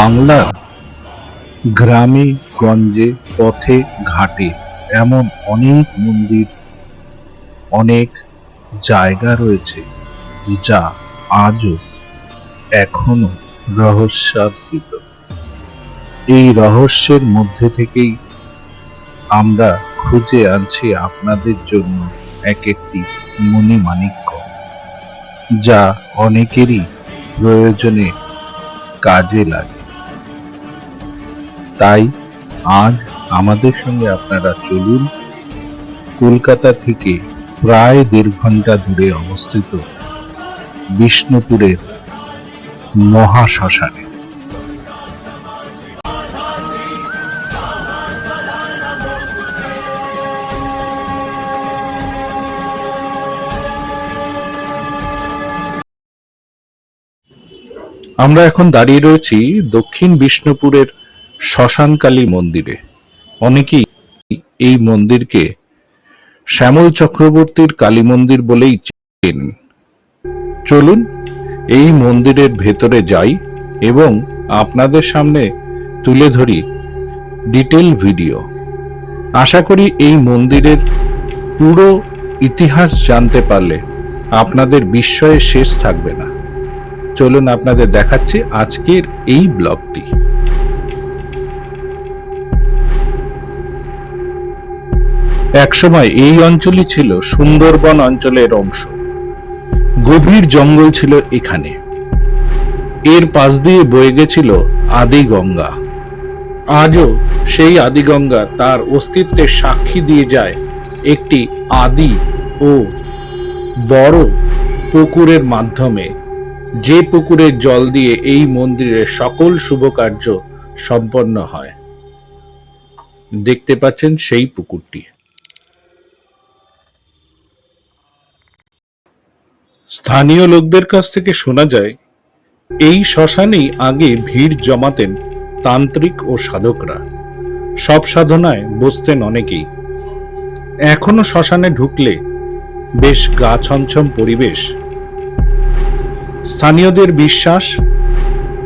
বাংলার গ্রামে গঞ্জে পথে ঘাটে এমন অনেক মন্দির, অনেক জায়গা রয়েছে যা আজও এখনও রহস্যাতীত এই রহস্যের মধ্যে থেকেই আমরা খুঁজে আনছি আপনাদের জন্য এক একটি মণিমাণিক্য, যা অনেকেরই প্রয়োজনে কাজে লাগে। তাই আজ আমাদের সঙ্গে আপনারা চলুন। কলকাতা থেকে প্রায় দেড় ঘণ্টা দূরে অবস্থিত বিষ্ণুপুরের মহাশ্মশানে। আমরা এখন দাঁড়িয়ে রয়েছি দক্ষিণ বিষ্ণুপুরের শ্মশানকালী মন্দিরে। অনেকেই এই মন্দিরকে শ্যামল চক্রবর্তীর কালী মন্দির বলেই চেনেন। চলুন এই মন্দিরের ভেতরে যাই এবং আপনাদের সামনে তুলে ধরি ডিটেল ভিডিও। আশা করি এই মন্দিরের পুরো ইতিহাস জানতে পারলে আপনাদের বিস্ময়ে শেষ থাকবে না। চলুন আপনাদের দেখাচ্ছি আজকের এই ব্লগটি। একসময় এই অঞ্চলই ছিল সুন্দরবন অঞ্চলের অংশ। গভীর জঙ্গল ছিল এখানে। এর পাশ দিয়ে বয়ে গেছিল আদি গঙ্গা আজও সেই আদি গঙ্গা তার অস্তিত্বের সাক্ষী দিয়ে যায় একটি আদি ও বড় পুকুরের মাধ্যমে। যে পুকুরের জল দিয়ে এই মন্দিরের সকল শুভ কার্য সম্পন্ন হয়। দেখতে পাচ্ছেন সেই পুকুরটি। স্থানীয় লোকদের কাছ থেকে শোনা যায়, এই শ্মশানেই আগে ভিড় জমাতেন তান্ত্রিক ও সাধকরা। সব সাধনায় বসতেন অনেকেই। এখনও শ্মশানে ঢুকলে বেশ গা ছমছম পরিবেশ। স্থানীয়দের বিশ্বাস,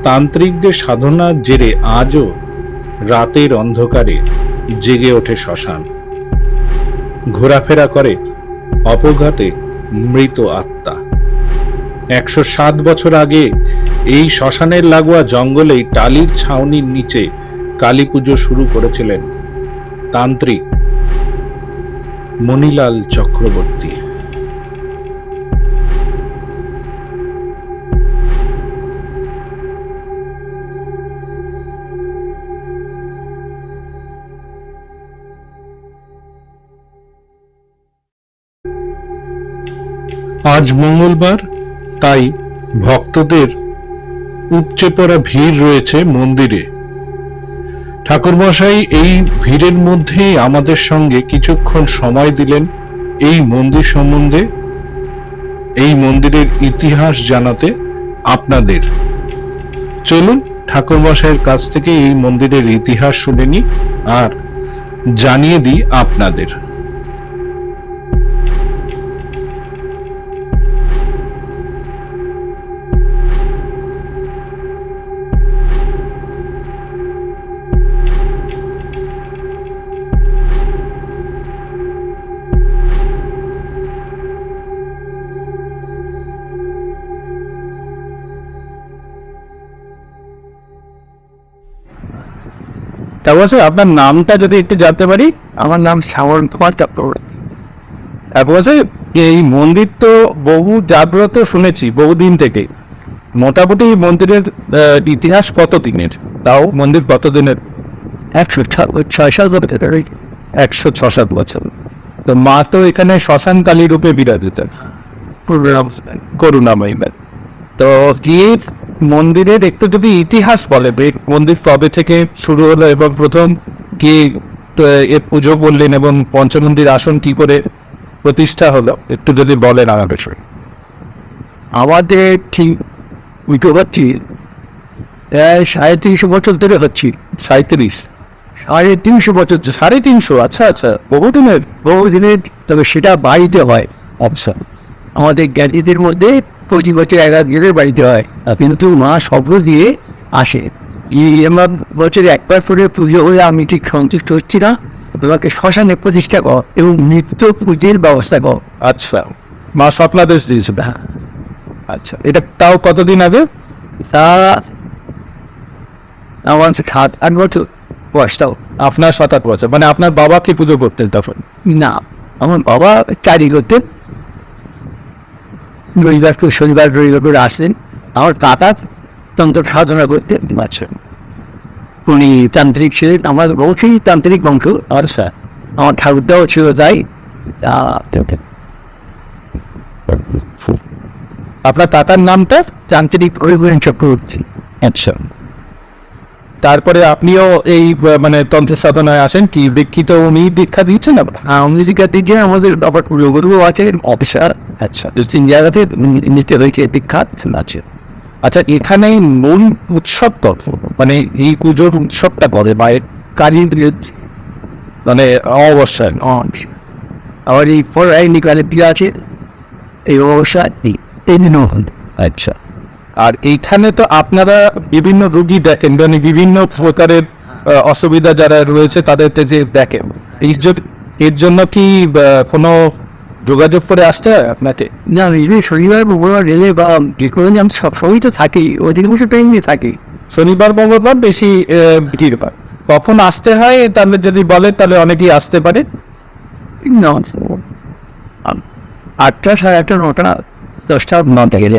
তান্ত্রিকদের সাধনার জেরে আজও রাতের অন্ধকারে জেগে ওঠে শ্মশান। ঘোরাফেরা করে অপঘাতে মৃত আত্মা। একশো সাত বছর আগে এই শ্মশানের লাগোয়া জঙ্গলেই টালির ছাউনির নিচে কালী পুজো শুরু করেছিলেন তান্ত্রিক মণিলাল চক্রবর্তী। আজ মঙ্গলবার তাই ভক্তদের উপচে পড়া ভিড় রয়েছে মন্দিরে। ঠাকুরমশাই এই ভিড়ের মধ্যেই আমাদের সঙ্গে কিছুক্ষণ সময় দিলেন এই মন্দির সম্বন্ধে। এই মন্দিরের ইতিহাস জানাতে আপনাদের। চলুন ঠাকুরমশাইয়ের কাছ থেকে এই মন্দিরের ইতিহাস শুনে নি আর জানিয়ে দিই আপনাদের। তারপর স্যার আপনার নামটা যদি একটু জানতে পারি? আমার নাম শ্যামল কুমার চক্রবর্তী। তারপর স্যার এই মন্দির তো বহু জাগ্রত শুনেছি বহুদিন থেকে। মোটামুটি মন্দিরের ইতিহাস কত দিনের? তাও মন্দির কত দিনের? একশো ছয় সাত বছর। একশো ছ সাত বছর। তো মা তো এখানে শ্মশান কালী রূপে বিরাজিতেন করুণাময়ী। তো কি মন্দিরের একটু যদি ইতিহাস বলে মন্দির কবে থেকে শুরু হলো এবং প্রথম কি এর পুজো করলেন এবং পঞ্চমন্দির আসন কি করে প্রতিষ্ঠা হলো একটু যদি বলেন আমার বিষয়ে। আমাদের ঠিক উইটো হচ্ছি সাড়ে তিনশো বছর ধরে হচ্ছি। সাঁত্রিশ সাড়ে তিনশো বছর সাড়ে তিনশো? আচ্ছা আচ্ছা বহুদিনের বহুদিনের তবে সেটা বাড়িতে হয়। আচ্ছা। আমাদের জ্ঞানীদের মধ্যে প্রতি বছর এগারো দিনের বাড়িতে হয়। কিন্তু মা স্বপ্ন দিয়ে আসে। আমার বছরে একবার করে পুজো হলে আমি ঠিক সন্তুষ্ট হচ্ছি না। তোমাকে শ্মশানে প্রতিষ্ঠা কর এবং নিত্য পুজোর ব্যবস্থা কর। আচ্ছা। মা স্বপ্নাদেশ দিয়েছিল। আচ্ছা। এটা তাও কতদিন আগে? তা আমার সাত আট বছর বয়সটাও আপনার সাত আট বছর। মানে আপনার বাবাকে পুজো করতেন তখন? না আমার বাবা চারি করতেন। রবিবার করে শনিবার রবিবার করে আসতেন আমার কাকা তন্ত্র সাধনা করতেন। আচ্ছা। উনি তান্ত্রিক ছিলেন। আমার বংশই তান্ত্রিক বংশ। আর স্যার আমার ঠাকুরদাও ছিল তাই। আপনার তাতার নামটা? তান্ত্রিক পরিবহন চক্রবর্তী। আচ্ছা। তারপরে আপনিও এই মানে তন্ত্রের সাধনায় আসেন কি দীক্ষিত উনি দীক্ষা দিয়েছেন আবার? আমেরিকা থেকে আমাদের আবার আছে অফিসার। আচ্ছা। জায়গাতে নিতে হয়েছে বিখ্যাত আছে। আচ্ছা এখানে মূল উৎসব কত? মানে এই পুজোর উৎসবটা করে বাইরে কালী মানে অবশ্যই। আবার এই নিকালে প্রিয় আছে এই এই দিনও আচ্ছা। আর এইখানে তো আপনারা বিভিন্ন রুগী দেখেন মানে বিভিন্ন প্রকারের অসুবিধা যারা রয়েছে তাদেরকে যে দেখেন। এই এর জন্য কি কোনো যোগাযোগ করে আসতে হয় আপনাকে? না রেলে শনিবার মঙ্গলবার রেলে বা যে কোনো আমি সবসময় তো থাকি অধিকাংশ টাইমে থাকি। শনিবার মঙ্গলবার বেশি ভিড় হয়। কখন আসতে হয় তাহলে যদি বলে তাহলে অনেকেই আসতে পারে। না আটটা সাড়ে আটটা নটা দশটা নটা গেলে।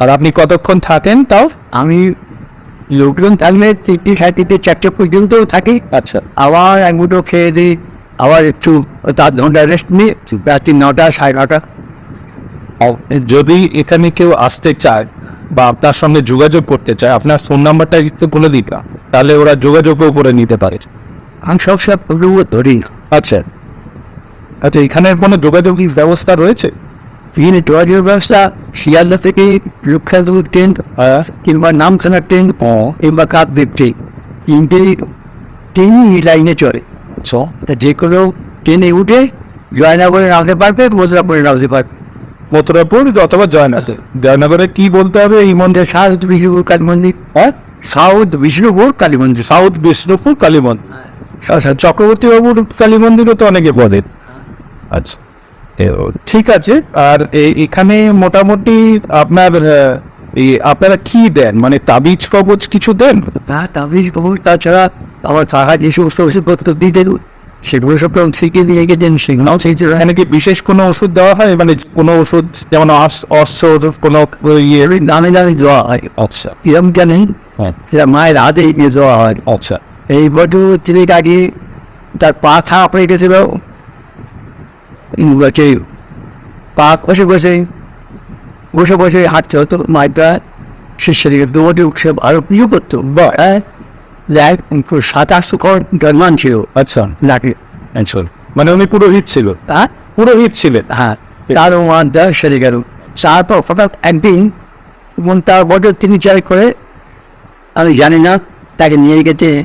আর আপনি কতক্ষণ থাকেন তাও? আমি লোকজন থাকলে তিনটে সাড়ে তিনটে চারটে পর্যন্ত থাকি। আচ্ছা। আবার এক মুঠো খেয়ে দিই আবার একটু তার ঘণ্টা রেস্ট নিয়ে রাত্রি নটা সাড়ে নটা। যদি এখানে কেউ আসতে চায় বা আপনার সঙ্গে যোগাযোগ করতে চায় আপনার ফোন নাম্বারটা একটু বলে দিবা তাহলে ওরা যোগাযোগও করে নিতে পারে। আমি সব সব ধরি না। আচ্ছা। আচ্ছা এখানে কোনো যোগাযোগের ব্যবস্থা রয়েছে? এখানে যোগাযোগ ব্যবস্থা শিয়ালদা থেকে লক্ষাদুর ট্রেন কিংবা নামখানা ট্রেন কিংবা কাকদ্বীপ ট্রেন তিনটে ট্রেনই এই লাইনে চলে তা যে কোনো ট্রেনে উঠে জয়নগরে নামতে পারবে মথুরাপুরে নামতে পারবে মথুরাপুর অথবা জয়নগর জয়নগরে কি বলতে হবে এই মন্দির সাউথ বিষ্ণুপুর কালী মন্দির হ্যাঁ সাউথ বিষ্ণুপুর কালী মন্দির সাউথ বিষ্ণুপুর কালী মন্দির আচ্ছা চক্রবর্তী বাবুর কালী মন্দিরও তো অনেকে বলেন আচ্ছা ঠিক আছে আর এখানে মোটামুটি আপনার এই আপনারা কি দেন? মানে তাবিজ কবচ কিছু দেন? হ্যাঁ তাবিজ খবর তাছাড়া আমার কাকা যে সমস্ত ওষুধপত্র দিতেন সেগুলো সব তো শিখে দিয়ে গেছেন সেগুলোও সেই এখানে কি বিশেষ কোনো ওষুধ দেওয়া হয়? মানে কোনো ওষুধ যেমন অশ্বর কোনো ইয়ে? দামে দামে দেওয়া হয়। আচ্ছা। কিরম জানেন হ্যাঁ। সেটা মায়ের হাতে নিয়ে দেওয়া হয়। আচ্ছা। এই বছর তিনেক আগে তার পা হয়ে গেছিল হচ্ছে পা বসে বসে বসে বসে হাঁটতে হতো মায়েরটা শিষ্যের দিকে দৌড়ে উঠছে আরও প্রিয় করতো বা হ্যাঁ দেখ সাত আটশো কর জন্মান ছিল আচ্ছা। লাগে আচ্ছা মানে উনি পুরোহিত ছিল। হ্যাঁ? পুরোহিত ছিলেন। হ্যাঁ। তারও আমার দেওয়া সেরে গেল। তারপর হঠাৎ একদিন এবং তার বছর তিনি চার করে আমি জানি না তাকে নিয়ে গেছে।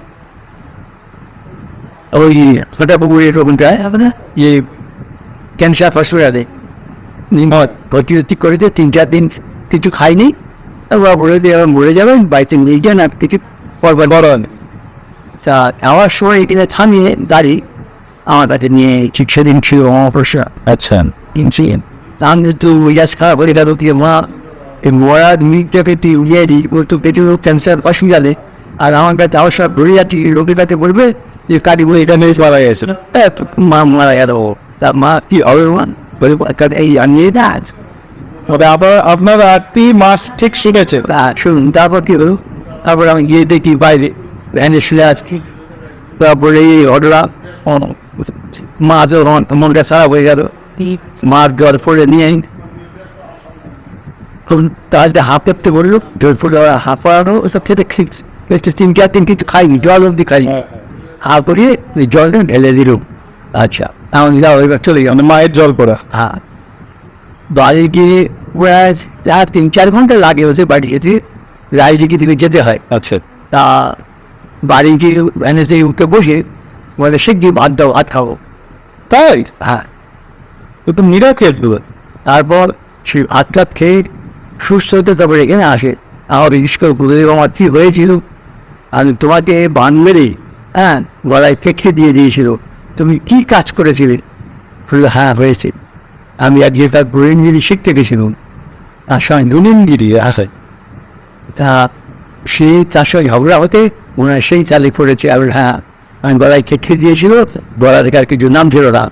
ওই ছোটা পুকুরের ওখানটায় ইয়ে ক্যান্সার হসপিটালে ভর্তি ভর্তি করেছে তিন চার দিন কিছু খাইনি তারপর বলে দিয়ে আবার মরে যাবেন বাড়িতে নিয়ে যান আর কিছু করবেন বরণ। তা যাওয়ার সময় এখানে থামিয়ে গাড়ি আমার কাছে নিয়ে ঠিক সেদিন ছিল অমাবস্যা। আচ্ছা। কিনছি আমি তো ইয়াস খারাপ হয়ে গেল কি মা? এই মরার মিটটাকে তুই উড়িয়ে দিই ও তো পেটে রোগ ক্যান্সার অসুবিধালে আর আমার কাছে আমার সব ধরে যাচ্ছি লোকের কাছে বলবে যে কাটি বলে এটা নিয়ে মারা গেছে। মা মারা গেল তা মা কি হবে মা বলে "কাকা, এই জানিয়ে না তবে আবার আপনার আটটি মাস ঠিক শুনেছে তা শুনুন তারপর কি হলো তারপর আমি গিয়ে দেখি বাইরে ভ্যানে শুনে আজকে তারপরে এই ঘটনা মা তো মনটা খারাপ হয়ে গেল মার জ্বর পড়ে নিয়ে তাহলে হাফ কাঁপতে বলল জ্বর পড়ে হাফ পড়ানো ওসব খেতে খেয়েছি তিন চার দিন কিছু খাইনি জল অব্দি খাইনি হাফ করিয়ে জলটা ঢেলে দিল আচ্ছা এখন যাও এবার চলে যাও। মানে মায়ের জল পড়া। হ্যাঁ। বাড়ি গিয়ে প্রায় চার তিন চার ঘণ্টা লাগে হচ্ছে বাড়ি যেতে রায়দিকে থেকে যেতে হয়। আচ্ছা। তা বাড়ি গিয়ে সেই উঠে বসে বলে সে গিয়ে ভাত দাও ভাত খাব। তাই? হ্যাঁ। তো মিরাকেল তো। তারপর সেই ভাত টাত খেয়ে সুস্থ হতে তারপরে এখানে আসে। আমার স্কুল করে আমার কী হয়েছিল? আর তোমাকে বান মেরে হ্যাঁ গলায় কেটে দিয়ে দিয়েছিল। তুমি কি কাজ করেছিলে? বলল হ্যাঁ হয়েছে। আমি আজকে তার গোয়েন্দিরি শিখতে গেছিলাম। তার সঙ্গে নুনিনগিরি আসে তা সে তার সঙ্গে ঝগড়া হতে ওনার সেই চালে পড়েছে। আর হ্যাঁ আমি গলায় কেটে দিয়েছিল গলা থেকে আর কিছু নাম ছিল না।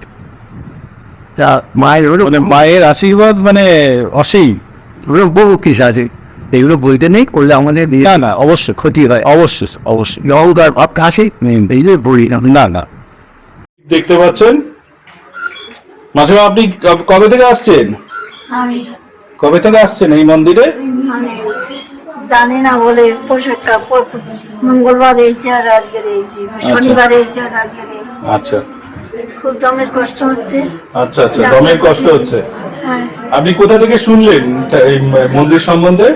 তা মায়ের মানে মায়ের আশীর্বাদ মানে অসীম? ওগুলো বহু কিছু আছে। এগুলো বলতে নেই করলে আমাদের না না অবশ্যই। ক্ষতি হয়। অবশ্যই অবশ্যই। অহংকার ভাবটা আসে এই যে বলি না না। দেখতে পাচ্ছেন? মাঝিমা আপনি কবে থেকে আসছেন? কবে থেকে আসছেন এই মন্দিরে? মানে জানি না বলে মঙ্গলবার এইছে আর আজকে এইছি শনিবার এইছে আর আজকে এইছি আচ্ছা। খুব দমের কষ্ট হচ্ছে। আচ্ছা আচ্ছা দমের কষ্ট হচ্ছে। হ্যাঁ। আপনি কোথা থেকে শুনলেন এই মন্দির সম্বন্ধে?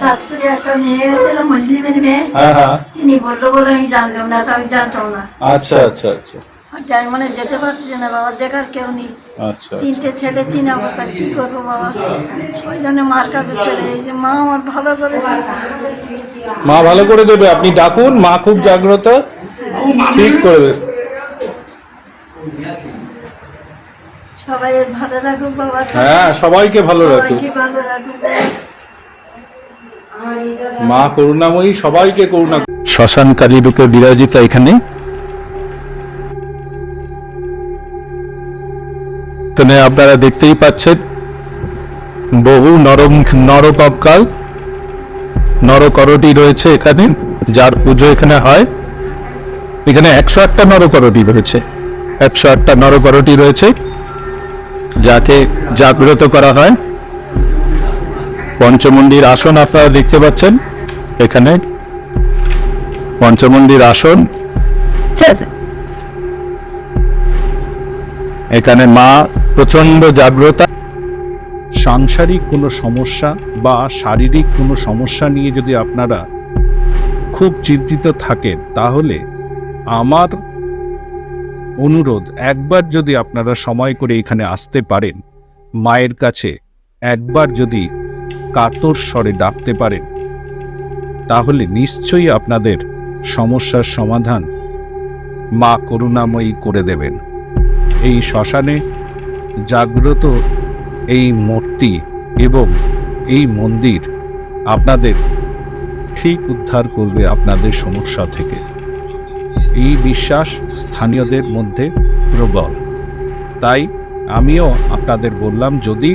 তাজপুরে একটা মেয়ে গেছিল মুসলিমের মেয়ে। হ্যাঁ হ্যাঁ। তিনি বলল বলে আমি জানলাম না তো আমি জানতাম না। আচ্ছা আচ্ছা আচ্ছা। ডায়মন্ডে যেতে পারছি না বাবা দেখার কেউ নেই। আচ্ছা। তিনটে ছেলে তিন অবতার কি করব বাবা? ওই জন্য মার কাছে চলে মা আমার ভালো করে। মা ভালো করে দেবে আপনি ডাকুন মা খুব জাগ্রত। ঠিক করে দেবে। সবাই ভালো রাখুক বাবা। হ্যাঁ সবাইকে ভালো সবাইকে ভালো রাখুক। মা করুণাময়ী, সবাইকে করুণা শ্মশান কালী রূপে বিরাজিত এখানে। আপনারা দেখতেই পাচ্ছেন, বহু নরম নরকরটি রয়েছে এখানে, যার পুজো এখানে হয়। এখানে একশো আটটা নরকরটি রয়েছে। একশো আটটা নরকরটি রয়েছে, যাকে জাগ্রত করা হয়। পঞ্চমন্দির আসন আপনারা দেখতে পাচ্ছেন। এখানে পঞ্চমন্দির আসন। এখানে মা প্রচণ্ড জাগ্রতা। সাংসারিক কোনো সমস্যা বা শারীরিক কোনো সমস্যা নিয়ে যদি আপনারা খুব চিন্তিত থাকেন তাহলে আমার অনুরোধ একবার যদি আপনারা সময় করে এখানে আসতে পারেন মায়ের কাছে একবার যদি কাতর স্বরে ডাকতে পারেন তাহলে নিশ্চয়ই আপনাদের সমস্যার সমাধান মা করুণাময়ী করে দেবেন। এই শ্মশানে জাগ্রত এই মূর্তি এবং এই মন্দির আপনাদের ঠিক উদ্ধার করবে আপনাদের সমস্যা থেকে। এই বিশ্বাস স্থানীয়দের মধ্যে প্রবল। তাই আমিও আপনাদের বললাম, যদি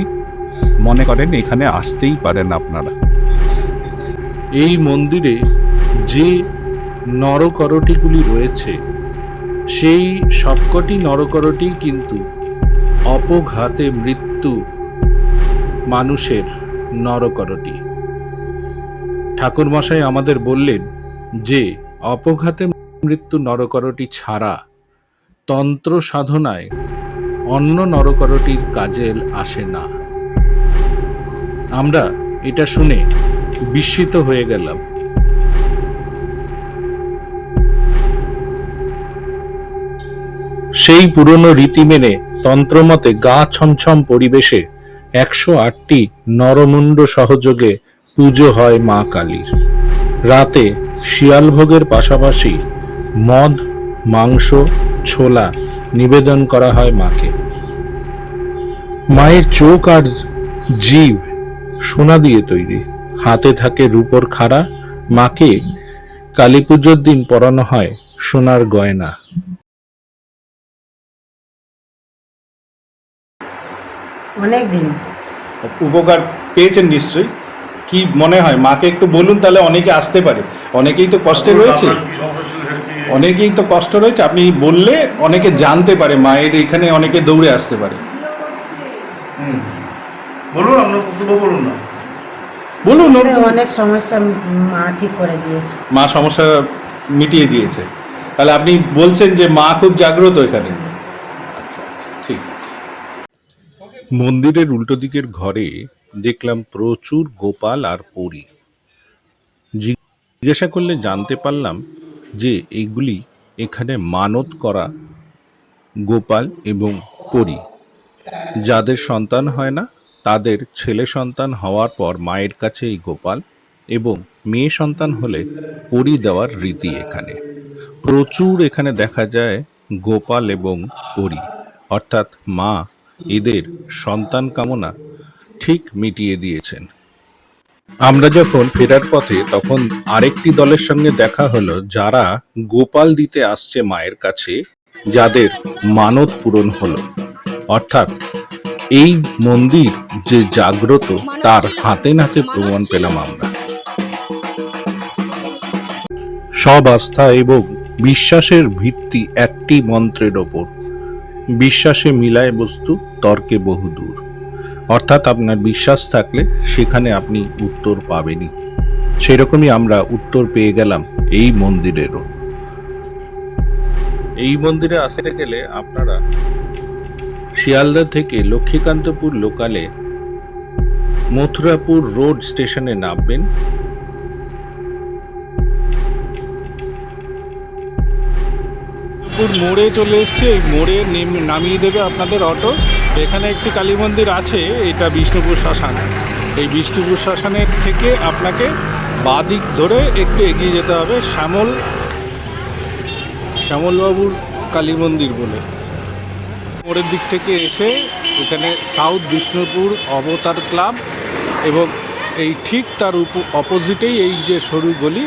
মনে করেন এখানে আসতেই পারেন আপনারা। এই মন্দিরে যে নরকরটিগুলি রয়েছে, সেই সবকটি নরকরটি কিন্তু অপঘাতে মৃত্যু মানুষের নরকরটি। ঠাকুরমশাই আমাদের বললেন যে, অপঘাতে মৃত্যু নরকরটি ছাড়া তন্ত্র সাধনায় অন্য নরকরটির কাজে আসে না। আমরা এটা শুনে বিস্মিত হয়ে গেলাম। সেই পুরনো রীতি মেনে তন্ত্রমতে গা ছমছম পরিবেশে একশো আটটি নরমুণ্ড সহযোগে পুজো হয় মা কালীর। রাতে শিয়াল ভোগের পাশাপাশি মদ, মাংস, ছোলা নিবেদন করা হয় মাকে। মায়ের চোখ আর জীব সোনা দিয়ে তৈরি। হাতে থাকে রূপর খাড়া। মাকে কালী পুজোর দিন পরানো হয় সোনার গয়না। অনেক দিন। উপকার পেয়েছেন নিশ্চয়ই। কি মনে হয়? মাকে একটু বলুন তাহলে অনেকে আসতে পারে। অনেকেই তো কষ্টে রয়েছে। অনেকেই তো কষ্ট রয়েছে। আপনি বললে অনেকে জানতে পারে মায়ের এখানে অনেকে দৌড়ে আসতে পারে। বলুন আপনার বক্তব্য বলুন না। বলুন অনেক সমস্যা মা ঠিক করে দিয়েছে। মা সমস্যা মিটিয়ে দিয়েছে। তাহলে আপনি বলছেন যে মা খুব জাগ্রত এখানে। আচ্ছা আচ্ছা ঠিক মন্দিরের উল্টো দিকের ঘরে দেখলাম প্রচুর গোপাল আর পরী। জিজ্ঞাসা করলে জানতে পারলাম যে এইগুলি এখানে মানত করা গোপাল এবং পরী। যাদের সন্তান হয় না তাদের ছেলে সন্তান হওয়ার পর মায়ের কাছে এই গোপাল এবং মেয়ে সন্তান হলে পরি দেওয়ার রীতি এখানে। প্রচুর এখানে দেখা যায় গোপাল এবং পরি। অর্থাৎ মা এদের সন্তান কামনা ঠিক মিটিয়ে দিয়েছেন। আমরা যখন ফেরার পথে তখন আরেকটি দলের সঙ্গে দেখা হলো যারা গোপাল দিতে আসছে মায়ের কাছে, যাদের মানত পূরণ হলো। অর্থাৎ এই মন্দির যে জাগ্রত তার হাতে নাতে প্রমাণ পেলাম আমরা। সব আস্থা এবং বিশ্বাসের ভিত্তি একটি মন্ত্রের ওপর। বিশ্বাসে মিলায় বস্তু তর্কে বহুদূর অর্থাৎ আপনার বিশ্বাস থাকলে সেখানে আপনি উত্তর পাবেনই। সেরকমই আমরা উত্তর পেয়ে গেলাম এই মন্দিরেরও। এই মন্দিরে আসতে গেলে আপনারা শিয়ালদা থেকে লক্ষ্মীকান্তপুর লোকালে মথুরাপুর রোড স্টেশনে নামবেন। মোড়ে চলে এসছে। এই মোড়ে নেম- নামিয়ে দেবে আপনাদের অটো। এখানে একটি কালী মন্দির আছে, এটা বিষ্ণুপুর শ্মশান। এই বিষ্ণুপুর শ্মশানের থেকে আপনাকে বাদিক ধরে একটু এগিয়ে যেতে হবে শ্যামল শ্যামলবাবুর কালী মন্দির বলে। মোড়ের দিক থেকে এসে এখানে সাউথ বিষ্ণুপুর অবতার ক্লাব এবং এই ঠিক তার উপ অপোজিটেই এই যে সরু গলি,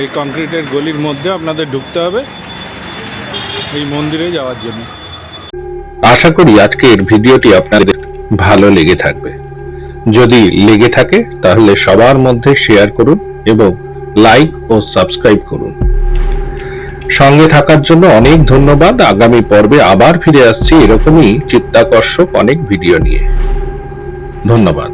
এই কংক্রিটের গলির মধ্যে আপনাদের ঢুকতে হবে এই মন্দিরে যাওয়ার জন্য। আশা করি আজকের ভিডিওটি আপনাদের ভালো লেগে থাকবে। যদি লেগে থাকে, তাহলে সবার মধ্যে শেয়ার করুন এবং লাইক ও সাবস্ক্রাইব করুন। সঙ্গে থাকার জন্য অনেক ধন্যবাদ। আগামী পর্বে আবার ফিরে আসছি এরকমই চিত্তাকর্ষক অনেক ভিডিও নিয়ে। ধন্যবাদ।